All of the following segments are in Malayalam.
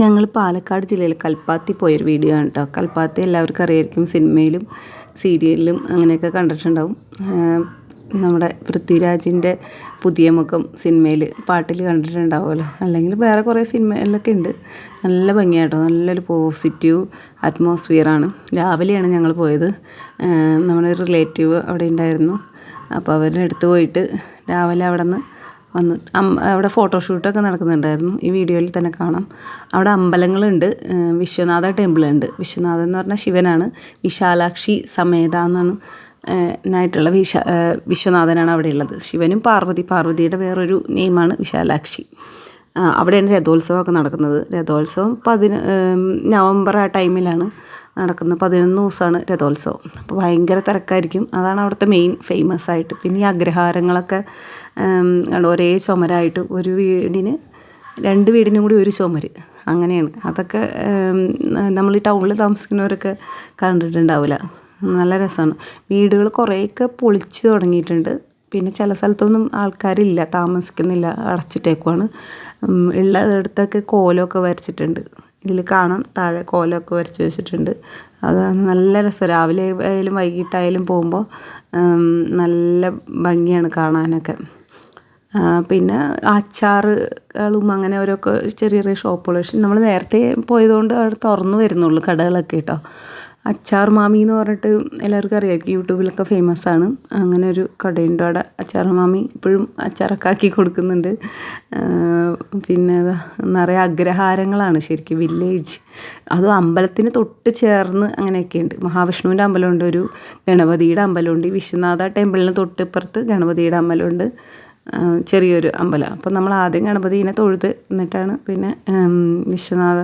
ഞങ്ങൾ പാലക്കാട് ജില്ലയിൽ കൽപ്പാത്തി പോയൊരു വീഡിയോ ആണ് കേട്ടോ കൽപ്പാത്തി എല്ലാവർക്കും അറിയായിരിക്കും സിനിമയിലും സീരിയലിലും അങ്ങനെയൊക്കെ കണ്ടിട്ടുണ്ടാവും. നമ്മുടെ പൃഥ്വിരാജിന്റെ പുതിയ മുഖം സിനിമയിൽ പാട്ടിൽ കണ്ടിട്ടുണ്ടാവുമല്ലോ. അല്ലെങ്കിൽ വേറെ കുറേ സിനിമയിലൊക്കെ ഉണ്ട്. നല്ല ഭംഗിയാട്ടോ നല്ലൊരു പോസിറ്റീവ് അറ്റ്മോസ്ഫിയറാണ് രാവിലെയാണ് ഞങ്ങൾ പോയത്. നമ്മുടെ ഒരു റിലേറ്റീവ് അവിടെ ഉണ്ടായിരുന്നു. അപ്പോൾ അവരുടെ അടുത്ത് പോയിട്ട് രാവിലെ അവിടെ നിന്ന് വന്നു. അവിടെ ഫോട്ടോഷൂട്ടൊക്കെ നടക്കുന്നുണ്ടായിരുന്നു. ഈ വീഡിയോയിൽ തന്നെ കാണാം. അവിടെ അമ്പലങ്ങളുണ്ട്. വിശ്വനാഥ ടെമ്പിളുണ്ട്. വിശ്വനാഥൻ എന്ന് പറഞ്ഞാൽ ശിവനാണ്. വിശാലാക്ഷി സമേത എന്നാണ് നായിട്ടുള്ള വിശ വിശ്വനാഥനാണ് അവിടെ ഉള്ളത്. ശിവനും പാർവതി പാർവതിയുടെ വേറൊരു നെയിമാണ് വിശാലാക്ഷി. അവിടെയാണ് രഥോത്സവമൊക്കെ നടക്കുന്നത്. രഥോത്സവം പതിന നവംബർ ആ ടൈമിലാണ് നടക്കുന്നത് പതിനൊന്ന് ദിവസമാണ് രഥോത്സവം. അപ്പോൾ ഭയങ്കര തിരക്കായിരിക്കും. അതാണ് അവിടുത്തെ മെയിൻ ഫേമസ് ആയിട്ട്. പിന്നെ ഈ അഗ്രഹാരങ്ങളൊക്കെ ഒരേ ചുമരായിട്ട് ഒരു വീടിന് രണ്ട് വീടിനും കൂടി ഒരു ചുമര്. അങ്ങനെയാണ്. അതൊക്കെ നമ്മൾ ഈ ടൗണിൽ താമസിക്കുന്നവരൊക്കെ കണ്ടിട്ടുണ്ടാവില്ല. നല്ല രസമാണ്. വീടുകൾ കുറേയൊക്കെ പൊളിച്ചു തുടങ്ങിയിട്ടുണ്ട്. പിന്നെ ചില സ്ഥലത്തൊന്നും ആൾക്കാരില്ല താമസിക്കുന്നില്ല അടച്ചിട്ടേക്കുവാണ്. ഉം, ഉള്ളിടത്തൊക്കെ കോലമൊക്കെ വരച്ചിട്ടുണ്ട്. ഇതിൽ കാണാം. താഴെ കോലമൊക്കെ വരച്ച് വെച്ചിട്ടുണ്ട്. അത് നല്ല രസം. രാവിലെ ആയാലും വൈകിട്ടായാലും പോകുമ്പോൾ നല്ല ഭംഗിയാണ് കാണാനൊക്കെ. പിന്നെ അച്ചാറുകളും അങ്ങനെ ഓരോ ചെറിയ ചെറിയ ഷോപ്പുകൾ പക്ഷെ നമ്മൾ നേരത്തെ പോയതുകൊണ്ട് അവിടെ തുറന്നു വരുന്നുള്ളൂ കടകളൊക്കെ കേട്ടോ. അച്ചാർ മാമി എന്ന് പറഞ്ഞിട്ട് എല്ലാവർക്കും അറിയാമായിരിക്കും യൂട്യൂബിലൊക്കെ ഫേമസ് ആണ്. അങ്ങനെ ഒരു കടയുണ്ട്. അവിടെ അച്ചാർ മാമി ഇപ്പോഴും അച്ചാറൊക്കെ ആക്കി കൊടുക്കുന്നുണ്ട്. പിന്നെ നിറയെ അഗ്രഹാരങ്ങളാണ് ശരിക്കും. വില്ലേജ് അതും അമ്പലത്തിന് തൊട്ട് ചേർന്ന് അങ്ങനെയൊക്കെയുണ്ട് മഹാവിഷ്ണുവിന്റെ അമ്പലമുണ്ട്. ഒരു ഗണപതിയുടെ അമ്പലമുണ്ട്. ഈ വിശ്വനാഥ ടെമ്പിളിന് തൊട്ടിപ്പുറത്ത് ഗണപതിയുടെ അമ്പലമുണ്ട്. ചെറിയൊരു അമ്പലം. അപ്പോൾ നമ്മൾ ആദ്യം ഗണപതിനെ തൊഴുത് എന്നിട്ടാണ് പിന്നെ വിശ്വനാഥ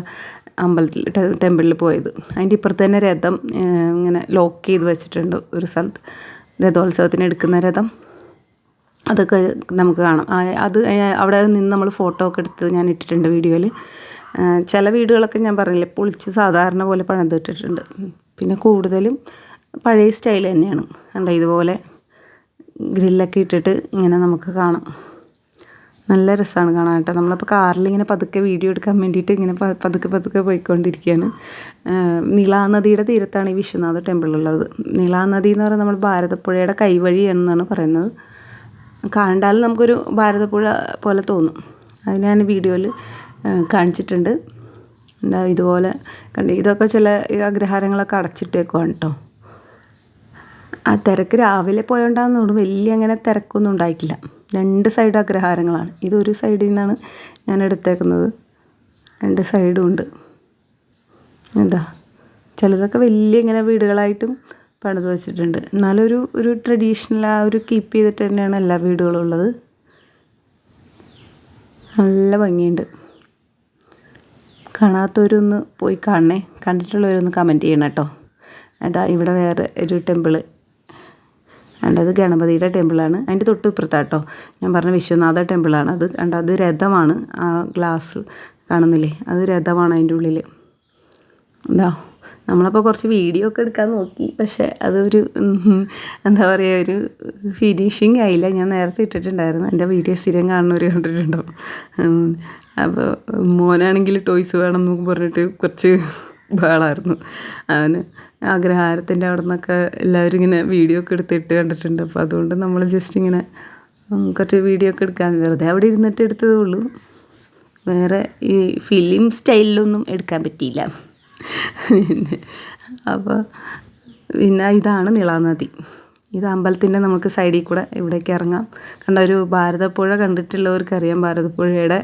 അമ്പലത്തിൽ ടെമ്പിളിൽ പോയത്. അതിന്റെ ഇപ്പുറത്ത് തന്നെ രഥം ഇങ്ങനെ ലോക്ക് ചെയ്ത് വെച്ചിട്ടുണ്ട്. ഒരു സ്ഥലത്ത് രഥോത്സവത്തിന് എടുക്കുന്ന രഥം. അതൊക്കെ നമുക്ക് കാണാം. അത് അവിടെ നിന്ന് നമ്മൾ ഫോട്ടോ ഒക്കെ എടുത്ത് ഞാൻ ഇട്ടിട്ടുണ്ട് വീഡിയോയിൽ. ചില വീടുകളൊക്കെ ഞാൻ പറഞ്ഞില്ലേ പൊളിച്ച് സാധാരണ പോലെ പണിതിട്ടിട്ടുണ്ട്. പിന്നെ കൂടുതലും പഴയ സ്റ്റൈൽ തന്നെയാണ്. കണ്ടോ ഇതുപോലെ ഗ്രില്ലൊക്കെ ഇട്ടിട്ട് ഇങ്ങനെ നമുക്ക് കാണാം. നല്ല രസമാണ് കാണാൻ കേട്ടോ. നമ്മളിപ്പോൾ കാറിൽ ഇങ്ങനെ പതുക്കെ വീഡിയോ എടുക്കാൻ വേണ്ടിയിട്ട് ഇങ്ങനെ പതുക്കെ പതുക്കെ പോയിക്കൊണ്ടിരിക്കുകയാണ്. നീളാനദിയുടെ തീരത്താണ് ഈ വിശ്വനാഥ ടെമ്പിൾ ഉള്ളത്. നീളാനദി എന്ന് പറയുന്നത് നമ്മൾ ഭാരതപ്പുഴയുടെ കൈവഴി എന്നാണ് പറയുന്നത്. കണ്ടാൽ നമുക്കൊരു ഭാരതപ്പുഴ പോലെ തോന്നും. അത് ഞാൻ വീഡിയോയിൽ കാണിച്ചിട്ടുണ്ട്. ഇതുപോലെ കണ്ട് ഇതൊക്കെ ചില അഗ്രഹാരങ്ങളൊക്കെ അടച്ചിട്ടേക്കുവാണ് കേട്ടോ. ആ തിരക്ക് രാവിലെ പോയോണ്ടാന്ന് തോന്നുന്നു. വലിയ അങ്ങനെ തിരക്കൊന്നും ഉണ്ടായിട്ടില്ല. രണ്ട് സൈഡ് അഗ്രഹാരങ്ങളാണ്. ഇതൊരു സൈഡിൽ നിന്നാണ് ഞാൻ എടുത്തേക്കുന്നത്. രണ്ട് സൈഡും ഉണ്ട്. എന്താ? ചിലതൊക്കെ വലിയ ഇങ്ങനെ വീടുകളായിട്ടും പണിത് വെച്ചിട്ടുണ്ട്. എന്നാലും ഒരു ഒരു ട്രഡീഷണൽ ആ ഒരു കീപ്പ് ചെയ്തിട്ട് തന്നെയാണ് എല്ലാ വീടുകളും ഉള്ളത്. നല്ല ഭംഗിയുണ്ട്. കാണാത്തവരൊന്ന് പോയി കാണണേ. കണ്ടിട്ടുള്ളവരൊന്ന് കമന്റ് ചെയ്യണം കേട്ടോ. അതാ ഇവിടെ വേറെ ഒരു ടെമ്പിൾ കണ്ടത് ഗണപതിയുടെ ടെമ്പിളാണ് അതിന്റെ തൊട്ട് ഇപ്പുറത്താട്ടോ. ഞാൻ പറഞ്ഞ വിശ്വനാഥ ടെമ്പിളാണ് അത്. കണ്ട അത് രഥമാണ് ആ ഗ്ലാസ് കാണുന്നില്ലേ? അത് രഥമാണ് അതിന്റെ ഉള്ളിൽ എന്താ നമ്മളപ്പോൾ കുറച്ച് വീഡിയോ ഒക്കെ എടുക്കാൻ നോക്കി. പക്ഷേ അതൊരു എന്താ പറയുക ഒരു ഫിനിഷിങ് ആയില്ല. ഞാൻ നേരത്തെ ഇട്ടിട്ടുണ്ടായിരുന്നു. എന്റെ വീഡിയോ സ്ഥിരം കാണുന്നവർ കണ്ടിട്ടുണ്ടോ അപ്പോൾ മോനാണെങ്കിൽ ടോയ്സ് വേണം എന്ന് പറഞ്ഞിട്ട് കുറച്ച് ബഹളമായിരുന്നു അവന് അഗ്രഹാരത്തിന്റെ അവിടെ നിന്നൊക്കെ എല്ലാവരും ഇങ്ങനെ വീഡിയോ ഒക്കെ എടുത്തിട്ട് കണ്ടിട്ടുണ്ട്. അപ്പോൾ അതുകൊണ്ട് നമ്മൾ ജസ്റ്റ് ഇങ്ങനെ കുറച്ച് വീഡിയോ ഒക്കെ എടുക്കാൻ വെറുതെ അവിടെ ഇരുന്നിട്ട് എടുത്തതേ ഉള്ളൂ. വേറെ ഈ ഫിലിം സ്റ്റൈലിലൊന്നും എടുക്കാൻ പറ്റിയില്ല. അപ്പോൾ പിന്നെ ഇതാണ് നിളാനദി ഇത് അമ്പലത്തിന്റെ നമുക്ക് സൈഡിൽ കൂടെ ഇവിടേക്ക് ഇറങ്ങാം. കണ്ട ഒരു ഭാരതപ്പുഴ കണ്ടിട്ടുള്ളവർക്കറിയാം. ഭാരതപ്പുഴയുടെ